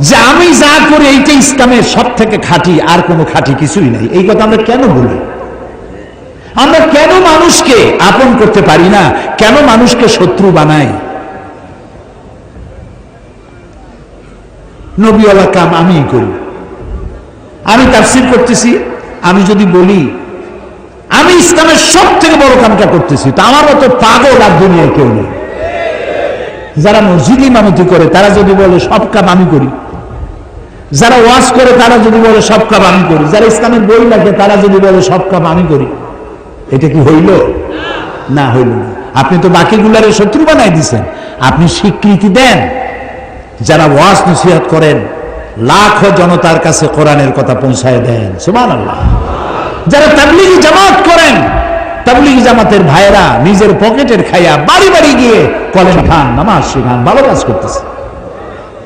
যে আমি যা করি এইটা ইসলামের সব থেকে খাঁটি, আর কোনো খাঁটি কিছুই নাই। এই কথা আমরা কেন বলি? আমরা কেন মানুষকে আপন করতে পারি না? কেন মানুষকে শত্রু বানাই? নবীওয়ালা কাম আমিই করি। আমি তাফসির করতেছি, আমি যদি বলি, আমি ইসলামের সব থেকে বড় কামটা করতেছি, তা আমার মতো পাগল আর দুনিয়ায় কেউ নেই। যারা মসজিদ ইমামতি করে, তারা যদি বলে, সব কাম আমি করি। যারা ওয়াজ করে, তারা যদি বলে সব কাম আমি করি। যারা ইসলামের বই লাগে তারা যদি বলে সব কাম আমি করি। এটা কি হইল? না হইল না। আপনি তো বাকিগুলারে শত্রু বানাই দিছেন। আপনি স্বীকৃতি দেন। যারা ওয়াজ নসিহত করেন, লাখ জনতার কাছে কোরআনের কথা পৌঁছায় দেন। সুমান আল্লাহ যারা তাবলিগি জামাত করেন, তাবলিগি জামাতের ভাইয়েরা নিজের পকেটের খাইয়া বাড়ি বাড়ি গিয়ে কলেন খান, নামাজ শিখান, ভালো কাজ করতেছে।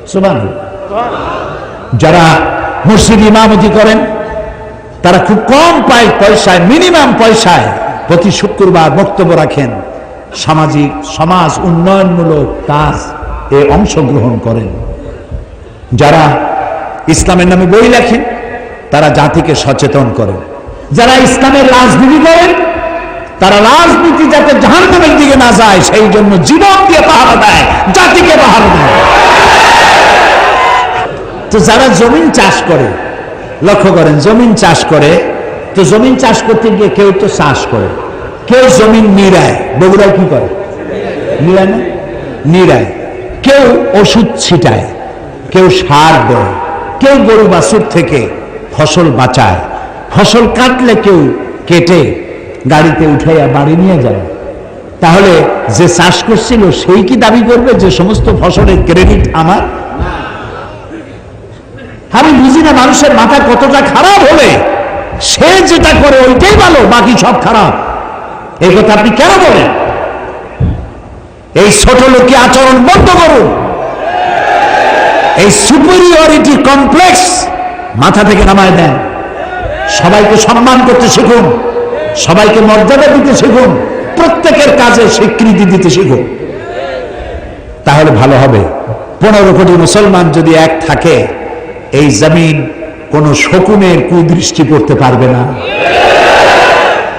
সুমান যারা মসজিদ ইমামতি করেন, তারা খুব কম পায় পয়সায়, মিনিমাম পয়সায় প্রতি শুক্রবার বক্তব্য রাখেন, সামাজিক সমাজ উন্নয়নমূলক কাজ এ অংশগ্রহণ করেন। যারা ইসলামের নামে বই লেখেন, তারা জাতিকে সচেতন করেন। যারা ইসলামের রাজনীতি করেন, তারা রাজনীতি যাতে জাহান্নামের দিকে না যায়, সেই জন্য জীবন দিয়ে পাহারা দেয়, জাতিকে পাহারা দেয়। তো যারা জমিন চাষ করে, লক্ষ্য করেন, জমিন চাষ করে, তো জমিন চাষ করতে গিয়ে কেউ তো চাষ করে। কেউ জমিন নিরায় বগুড়ায় কি করে? নিরায় না? নিরায় কেউ ওষুধ ছিটায়, কেউ সার দেয়, কেউ গরু বাছুর থেকে ফসল বাঁচায়। ফসল কাটলে কেউ কেটে গাড়িতে উঠাইয়া বাড়ি নিয়ে যায়। তাহলে যে চাষ করছিল, সেই কি দাবি করবে যে সমস্ত ফসলের ক্রেডিট আমার? আমি বুঝি না মানুষের মাথা কতটা খারাপ হলে সে যেটা করে ওইটাই ভালো, বাকি সব খারাপ। এই কথা আপনি কেন বলেন? এই ছোট লোকে আচরণ বন্ধ করুন। এই সুপিরিয়রিটি কমপ্লেক্স মাথা থেকে নামায় দেন। সবাইকে সম্মান করতে শিখুন। সবাইকে মর্যাদা দিতে শিখুন। প্রত্যেকের কাজে স্বীকৃতি দিতে শিখুন। তাহলে ভালো হবে। পনেরো কোটি মুসলমান যদি এক থাকে এই জমিন কোন শকুনের কুদৃষ্টি পড়তে পারবে না।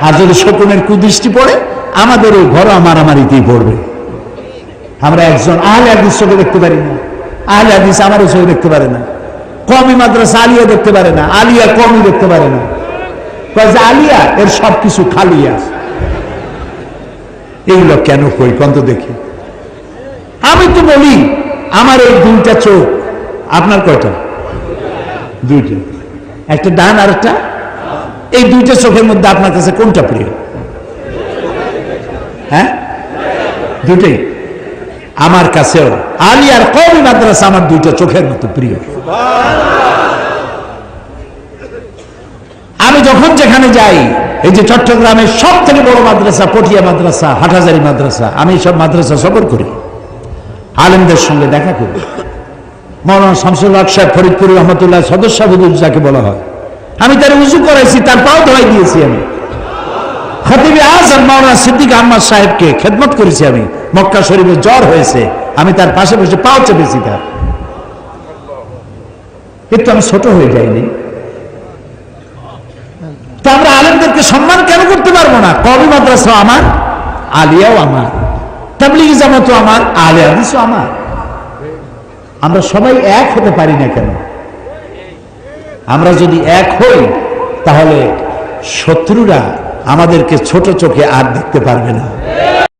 আর যদি শকুনের কুদৃষ্টি পড়ে আমাদের ওই ঘর মারামারিতেই পড়বে। আমরা একজন আহলে হাদিস চোখে দেখতে পারি না। আহলে হাদিস আমারও চোখে দেখতে পারে না। কমি মাদ্রাসা আলিয়া দেখতে পারে না। আলিয়া কমই দেখতে পারে না। আলিয়া, এর সব কিছু খালিয়া এইগুলো কেন কই? কন্ত দেখি। আমি তো বলি, আমার এই দুইটা চোখ, আপনার কয়টা? দুইটা। একটা ডান আর একটা। এই দুইটা চোখের মধ্যে আপনার কাছে কোনটা প্রিয়? হ্যাঁ? দুটাই আমার কাছেও। আলী আর কবি মাদ্রাসা আমার দুইটা চোখের মতো প্রিয়। আমি যখন যেখানে যাই, এই যে চট্টগ্রামের সব থেকে বড় মাদ্রাসা, পটিয়া মাদ্রাসা, হাটহাজারি মাদ্রাসা, আমি সব মাদ্রাসা সফর করি। আলেমদের সঙ্গে দেখা করি। মৌলানা শামসুল সাহেব ফরিদপুর রহমতুল্লাহ সদস্য যাকে বলা হয়। আমি তার উজু করাইছি, তার পাও ধরাই দিয়েছি আমি। আজম মাওলানা সিদ্দিক আহমদ সাহেবকে খেদমত করেছি আমি। মক্কা শরীফে জ্বর হয়েছে, আমি তার পাশে বসে পাও চেপেছি তার। একটু আমি ছোট হয়ে যাইনি। তো আমরা আলেমদেরকে সম্মান কেন করতে পারব না? কবি মাদ্রাসা আমার, আলিয়াও আমার, তাবলিগ জামাতও আমার, আলে হাদিসও আমার। আমরা সবাই এক হতে পারি না কেন? আমরা যদি এক হই, তাহলে শত্রুরা আমাদেরকে ছোট চোখে আর দেখতে পারবে না।